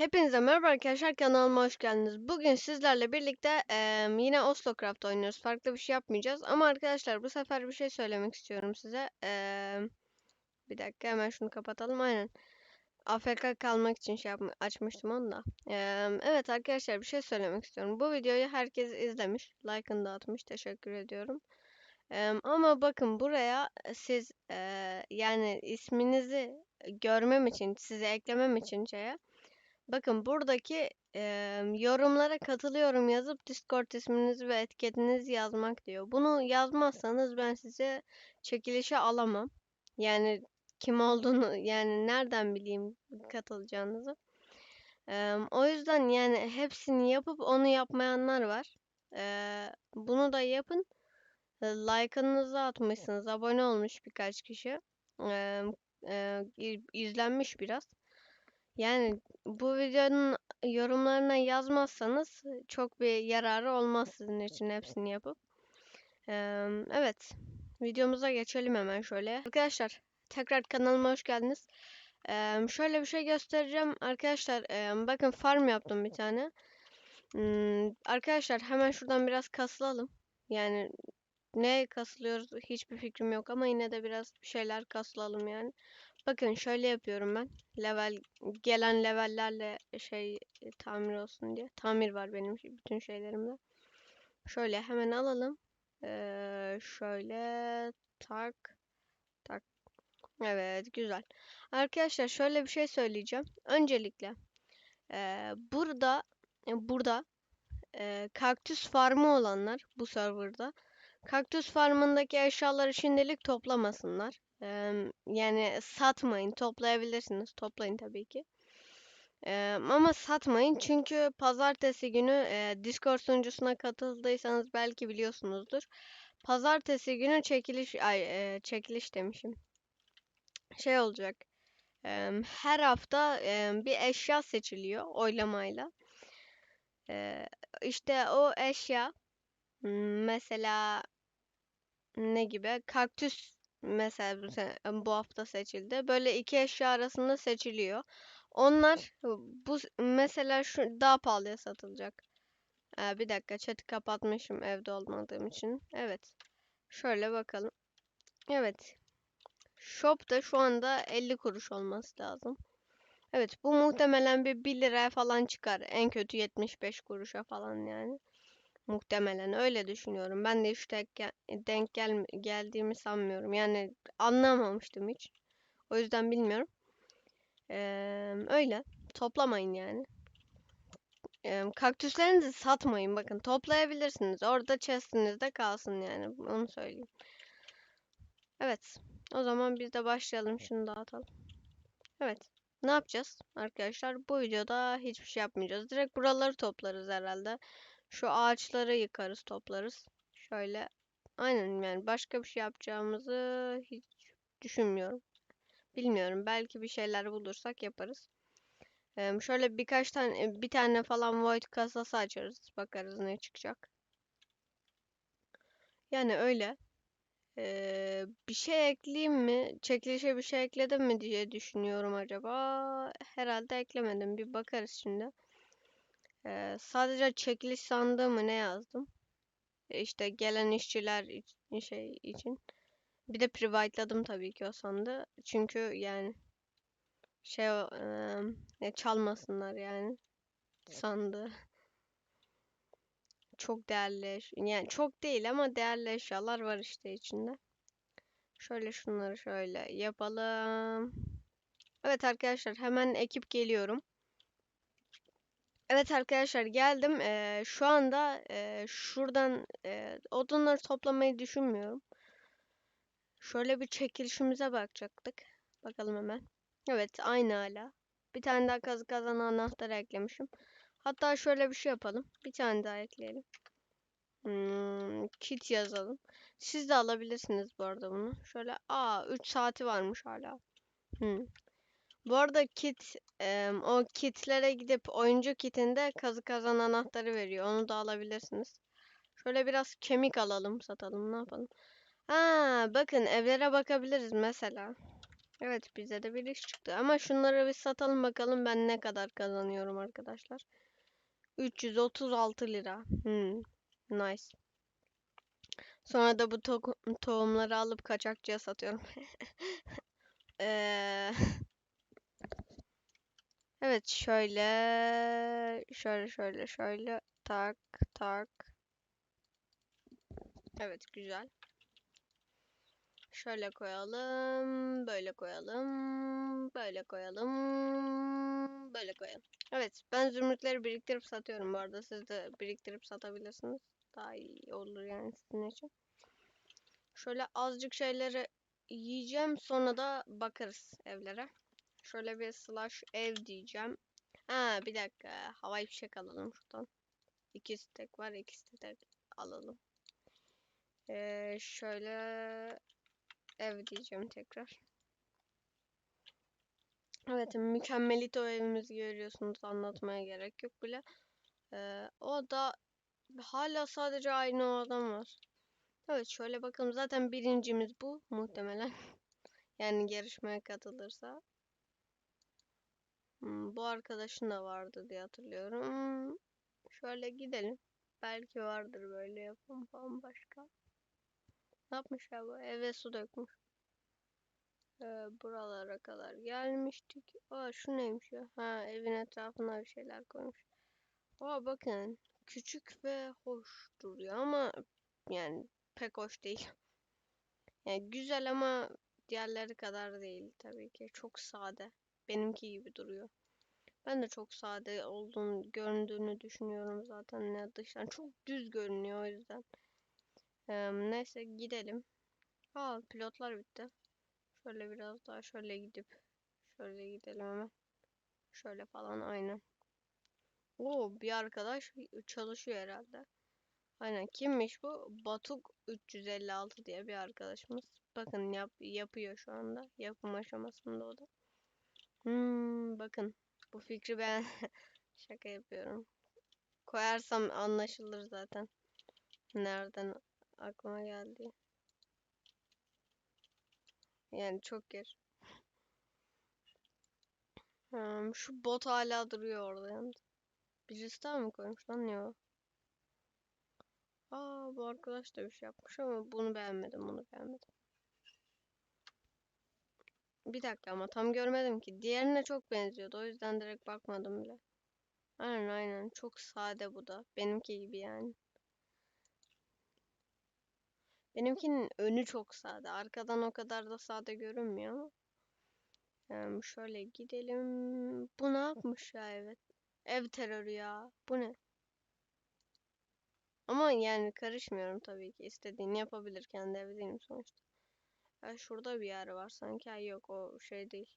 Hepinize merhaba arkadaşlar kanalıma hoş geldiniz. Bugün sizlerle birlikte eee, yine Oslocraft oynuyoruz. Farklı bir şey yapmayacağız. Ama arkadaşlar bu sefer bir şey söylemek istiyorum size. Eee, bir dakika hemen şunu kapatalım. Aynen. AFK kalmak için şey yapma, açmıştım onu da. Eee, evet arkadaşlar bir şey söylemek istiyorum. Bu videoyu herkes izlemiş. Like'ını da atmış. Teşekkür ediyorum. Eee, ama bakın buraya siz eee, yani isminizi görmem için, sizi eklemem için şeye Bakın buradaki eee, yorumlara katılıyorum yazıp Discord isminizi ve etiketinizi yazmak diyor. Bunu yazmazsanız ben size çekilişe alamam. Yani kim olduğunu yani nereden bileyim katılacağınızı. Eee, o yüzden yani hepsini yapıp onu yapmayanlar var. Eee, bunu da yapın. E, Like'ınızı atmışsınız. Abone olmuş birkaç kişi. Eee, i- izlenmiş biraz. Yani bu videonun yorumlarına yazmazsanız çok bir yararı olmaz sizin için hepsini yapıp. Eee, evet. Videomuza geçelim hemen şöyle. Arkadaşlar tekrar kanalıma hoş geldiniz. Eee, şöyle bir şey göstereceğim. Arkadaşlar eee, bakın farm yaptım bir tane. Hmm, arkadaşlar hemen şuradan biraz kasılalım. Yani ne kasılıyoruz hiçbir fikrim yok ama yine de biraz bir şeyler kasılalım yani. Bakın şöyle yapıyorum ben. Level gelen levellerle şey e, tamir olsun diye. Tamir var benim bütün şeylerimde. Şöyle hemen alalım. Ee, şöyle tak tak. Evet güzel. Arkadaşlar şöyle bir şey söyleyeceğim. Öncelikle ee, burada e, burada ee, kaktüs farmı olanlar bu serverda kaktüs farmındaki eşyaları şimdilik toplamasınlar. Yani satmayın, toplayabilirsiniz. Toplayın tabii ki. Ama satmayın çünkü pazartesi günü Discord sunucusuna katıldıysanız belki biliyorsunuzdur. Pazartesi günü çekiliş ay çekiliş demişim. Şey olacak. her hafta bir eşya seçiliyor oylamayla. E, işte o eşya mesela ne gibi? Kaktüs mesela bu, hafta seçildi. Böyle iki eşya arasında seçiliyor. Onlar bu mesela şu daha pahalıya satılacak. Ee, bir dakika chat'i kapatmışım evde olmadığım için. Evet. Şöyle bakalım. Evet. Shop'ta şu anda 50 kuruş olması lazım. Evet bu muhtemelen bir 1 liraya falan çıkar. En kötü 75 kuruşa falan yani. Muhtemelen öyle düşünüyorum. Ben de hiç denk, gel- denk gel geldiğimi sanmıyorum. Yani anlamamıştım hiç. O yüzden bilmiyorum. Ee, öyle. Toplamayın yani. Ee, kaktüslerinizi satmayın. Bakın toplayabilirsiniz. Orada chestinizde kalsın yani. Onu söyleyeyim. Evet. O zaman biz de başlayalım. Şunu dağıtalım. Evet. Ne yapacağız arkadaşlar? Bu videoda hiçbir şey yapmayacağız. Direkt buraları toplarız herhalde. Şu ağaçları yıkarız, toplarız. Şöyle. Aynen yani başka bir şey yapacağımızı hiç düşünmüyorum. Bilmiyorum. Belki bir şeyler bulursak yaparız. Ee, şöyle birkaç tane, bir tane falan void kasası açarız. Bakarız ne çıkacak. Yani öyle. Ee, bir şey ekleyeyim mi? Çekilişe bir şey ekledim mi diye düşünüyorum acaba. Herhalde eklemedim. Bir bakarız şimdi. Ee, sadece çekiliş sandığı mı ne yazdım? E, İşte gelen işçiler şey için. Bir de privateladım tabii ki o sandığı. Çünkü yani şey ne çalmasınlar yani sandığı. Çok değerli yani çok değil ama değerli eşyalar var işte içinde. Şöyle şunları şöyle yapalım. Evet arkadaşlar hemen ekip geliyorum. Evet arkadaşlar geldim. Eee, şu anda eee, şuradan eee, odunları toplamayı düşünmüyorum. Şöyle bir çekilişimize bakacaktık. Bakalım hemen. Evet aynı hala. Bir tane daha kazı kazan anahtarı eklemişim. Hatta şöyle bir şey yapalım. Bir tane daha ekleyelim. Hmm, kit yazalım. Siz de alabilirsiniz bu arada bunu. Şöyle aa 3 saati varmış hala. Hmm. Bu arada kit o kitlere gidip oyuncu kitinde kazı kazan anahtarı veriyor. Onu da alabilirsiniz. Şöyle biraz kemik alalım, satalım, ne yapalım? Ha, bakın evlere bakabiliriz mesela. Evet bize de bir iş çıktı. Ama şunları bir satalım bakalım ben ne kadar kazanıyorum arkadaşlar. 336 lira. Hmm, nice. Sonra da bu to- tohumları alıp kaçakçıya satıyorum. Eee, evet şöyle şöyle şöyle şöyle tak tak. Evet güzel. Şöyle koyalım, böyle koyalım, böyle koyalım, böyle koyalım. Evet, ben zümrütleri biriktirip satıyorum bu arada. Siz de biriktirip satabilirsiniz. Daha iyi olur yani sizin için. Şöyle azıcık şeyleri yiyeceğim, sonra da bakarız evlere. Şöyle bir slash ev diyeceğim. Ha bir dakika, havai fişek alalım şuradan. İki stek var, iki stek alalım. Ee, şöyle ev diyeceğim tekrar. Evet, mükemmelito evimizi görüyorsunuz. Anlatmaya gerek yok bile. Ee, o da hala sadece aynı o adam var. Evet, şöyle bakalım. Zaten birincimiz bu muhtemelen. Yani yarışmaya katılırsa. Hmm, bu arkadaşın da vardı diye hatırlıyorum. Şöyle gidelim. Belki vardır böyle yapan falan başka. Ne yapmış ya bu? Eve su dökmüş. Ee, buralara kadar gelmiştik. Aa şu neymiş ya? Ha evin etrafına bir şeyler koymuş. Aa bakın küçük ve hoş duruyor ama yani pek hoş değil. Yani güzel ama diğerleri kadar değil tabii ki. Çok sade. Benimki gibi duruyor. Ben de çok sade olduğunu göründüğünü düşünüyorum zaten ne dıştan. Çok düz görünüyor o yüzden. Ee, neyse gidelim. Aa pilotlar bitti. Şöyle biraz daha şöyle gidip şöyle gidelim hemen. Şöyle falan aynen. Oo bir arkadaş çalışıyor herhalde. Aynen kimmiş bu? Batuk 356 diye bir arkadaşımız. Bakın yap yapıyor şu anda. Yapım aşamasında o da. Hmm, bakın bu fikri ben şaka yapıyorum. Koyarsam anlaşılır zaten. Nereden aklıma geldi. Yani çok yer. Hmm, şu bot hala duruyor orada yalnız. Birisi daha mı koymuş lan ya? Aa bu arkadaş da bir şey yapmış ama bunu beğenmedim, bunu beğenmedim. Bir dakika ama tam görmedim ki. Diğerine çok benziyordu. O yüzden direkt bakmadım bile. Aynen aynen. Çok sade bu da. Benimki gibi yani. Benimkinin önü çok sade. Arkadan o kadar da sade görünmüyor. Yani şöyle gidelim. Bu ne yapmış ya evet. Ev terörü ya. Bu ne? Ama yani karışmıyorum tabii ki. İstediğini yapabilir. Kendi evi değilim sonuçta. Ya şurada bir yer var sanki. Ay yok o şey değil.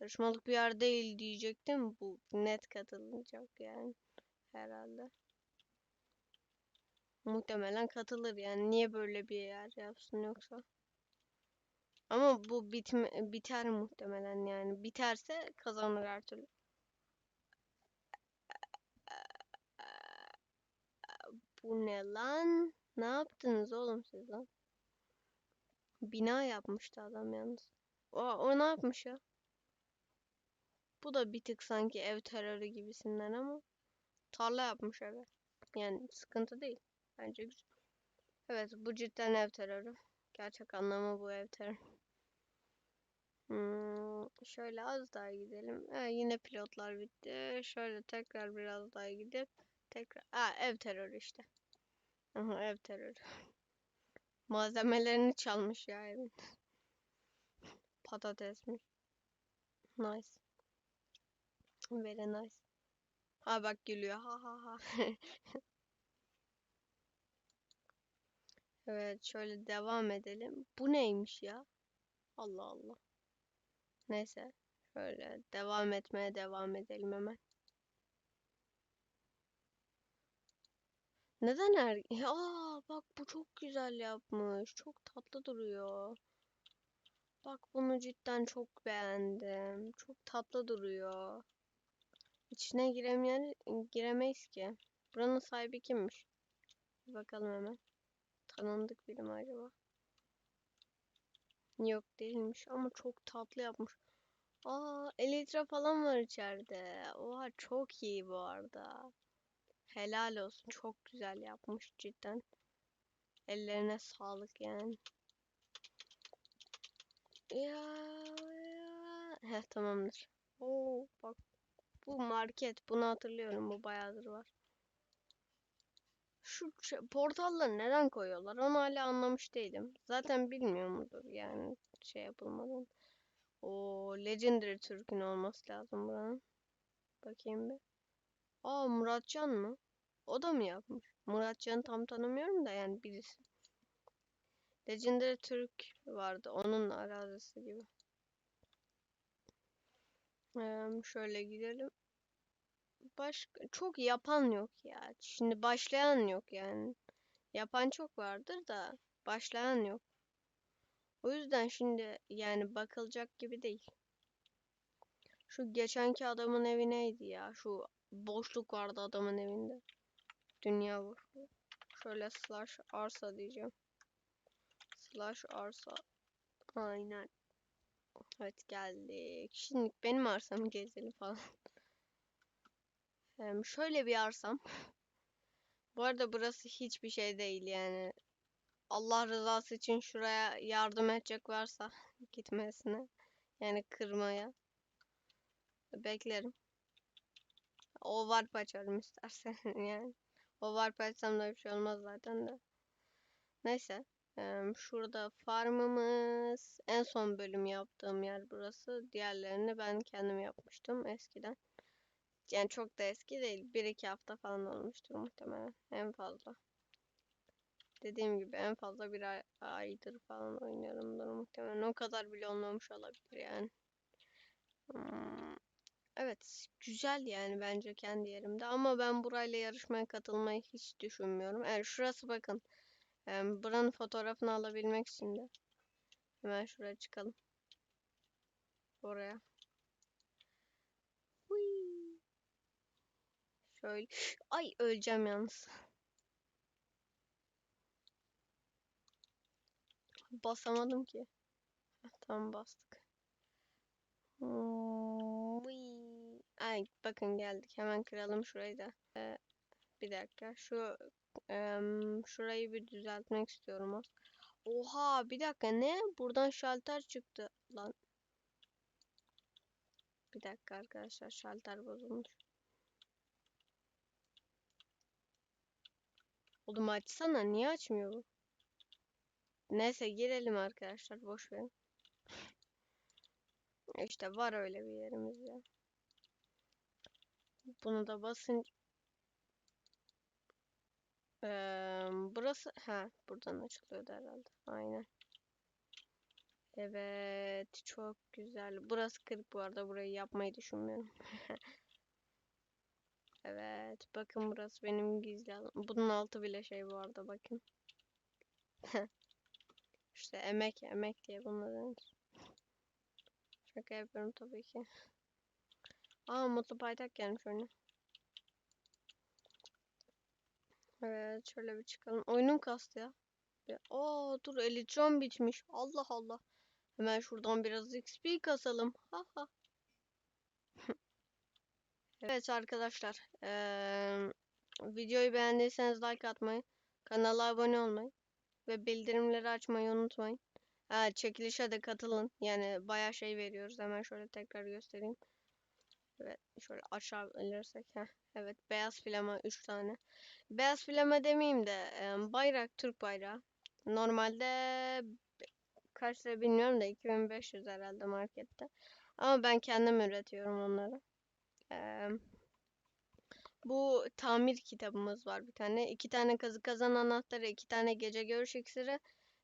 Yarışmalık bir yer değil diyecektim. Bu net katılacak yani. Herhalde. Muhtemelen katılır yani. Niye böyle bir yer yapsın yoksa? Ama bu bitme, biter muhtemelen yani. Biterse kazanır her türlü. Bu ne lan? Ne yaptınız oğlum siz lan? Bina yapmıştı adam yalnız. O, o ne yapmış ya? Bu da bir tık sanki ev terörü gibisinden ama tarla yapmış eve. Yani sıkıntı değil. Bence güzel. Evet bu cidden ev terörü. Gerçek anlamı bu ev terörü. Hmm, şöyle az daha gidelim. Ha, yine pilotlar bitti. Şöyle tekrar biraz daha gidip tekrar. Aa, ev terörü işte. Aha, ev terörü. Malzemelerini çalmış ya evin. Patatesmiş. Nice. Very nice. Ha bak gülüyor. Ha ha ha. Evet şöyle devam edelim. Bu neymiş ya? Allah Allah. Neyse. Şöyle devam etmeye devam edelim hemen. Neden her... Aa bak bu çok güzel yapmış. Çok tatlı duruyor. Bak bunu cidden çok beğendim. Çok tatlı duruyor. İçine giremeyen giremeyiz ki. Buranın sahibi kimmiş? Bir bakalım hemen. Tanındık biri mi acaba? Yok değilmiş ama çok tatlı yapmış. Aa, Elytra falan var içeride. Oha çok iyi bu arada. Helal olsun. Çok güzel yapmış cidden. Ellerine sağlık yani. Ya, ya. Heh, tamamdır. Oo, bak bu market. Bunu hatırlıyorum. Bu bayağıdır var. Şu portalları neden koyuyorlar? Onu hala anlamış değilim. Zaten bilmiyor mudur yani şey yapılmadan. O Legendary Türk'ün olması lazım buranın. Bakayım bir. Aa Muratcan mı? O da mı yapmış? Muratcan'ı tam tanımıyorum da yani birisi. Legendary Türk vardı. Onun arazisi gibi. Ee, şöyle gidelim. Başka çok yapan yok ya. Şimdi başlayan yok yani. Yapan çok vardır da başlayan yok. O yüzden şimdi yani bakılacak gibi değil. Şu geçenki adamın evi neydi ya? Şu boşluk vardı adamın evinde. Dünya boşluğu. Şöyle slash arsa diyeceğim. Slash arsa. Aynen. Evet geldik. Şimdi benim arsamı gezelim falan. Hem şöyle bir arsam. Bu arada burası hiçbir şey değil yani. Allah rızası için şuraya yardım edecek varsa gitmesine. Yani kırmaya. Beklerim. O varp açarım istersen yani. O varp açsam da bir şey olmaz zaten de. Neyse. Şurada farmımız. En son bölüm yaptığım yer burası. Diğerlerini ben kendim yapmıştım eskiden. Yani çok da eski değil. 1-2 hafta falan olmuştur muhtemelen. En fazla. Dediğim gibi en fazla bir ay, aydır falan oynuyorumdur muhtemelen. O kadar bile olmamış olabilir yani. Hmm, Evet, güzel yani bence kendi yerimde ama ben burayla yarışmaya katılmayı hiç düşünmüyorum. Yani şurası bakın. Em, buranın fotoğrafını alabilmek de hemen şuraya çıkalım. Oraya. Şöyle. Ay öleceğim yalnız. Basamadım ki. Tamam bastık. Hmm. Ay bakın geldik. Hemen kıralım şurayı da. Ee, bir dakika. Şu em, şurayı bir düzeltmek istiyorum. Oha bir dakika ne? Buradan şalter çıktı lan. Bir dakika arkadaşlar şalter bozulmuş. Oğlum açsana niye açmıyor bu? Neyse girelim arkadaşlar boş verin. İşte var öyle bir yerimiz ya. Bunu da basın. Eee, burası ha buradan açılıyordu herhalde. Aynen. Evet çok güzel. Burası kırık bu arada burayı yapmayı düşünmüyorum. Evet bakın burası benim gizli alanım. Bunun altı bile şey bu arada bakın. İşte emek emek diye bunlar denir. Şaka yapıyorum tabii ki. Aa mutlu paytak gelmiş önüne. Evet şöyle bir çıkalım. Oyunum kastı ya. Aa dur elitron bitmiş. Allah Allah. Hemen şuradan biraz XP kasalım. Ha ha. Evet arkadaşlar. eee, videoyu beğendiyseniz like atmayı, kanala abone olmayı ve bildirimleri açmayı unutmayın. Ha, çekilişe de katılın. Yani bayağı şey veriyoruz. Hemen şöyle tekrar göstereyim. Evet şöyle açabilirsek. Heh, evet beyaz flama 3 tane. Beyaz flama demeyeyim de eee, bayrak Türk bayrağı. Normalde kaç lira bilmiyorum da 2500 herhalde markette. Ama ben kendim üretiyorum onları. Eee, bu tamir kitabımız var bir tane. İki tane kazı kazan anahtarı, iki tane gece görüş iksiri,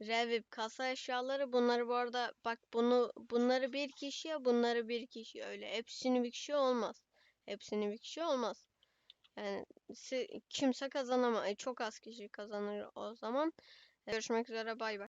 revip kasa eşyaları. Bunları bu arada bak bunu bunları bir kişiye, bunları bir kişi öyle. Hepsini bir kişi olmaz. Hepsini bir kişi olmaz. Yani kimse kazanamaz. Çok az kişi kazanır o zaman. Görüşmek üzere bay bay.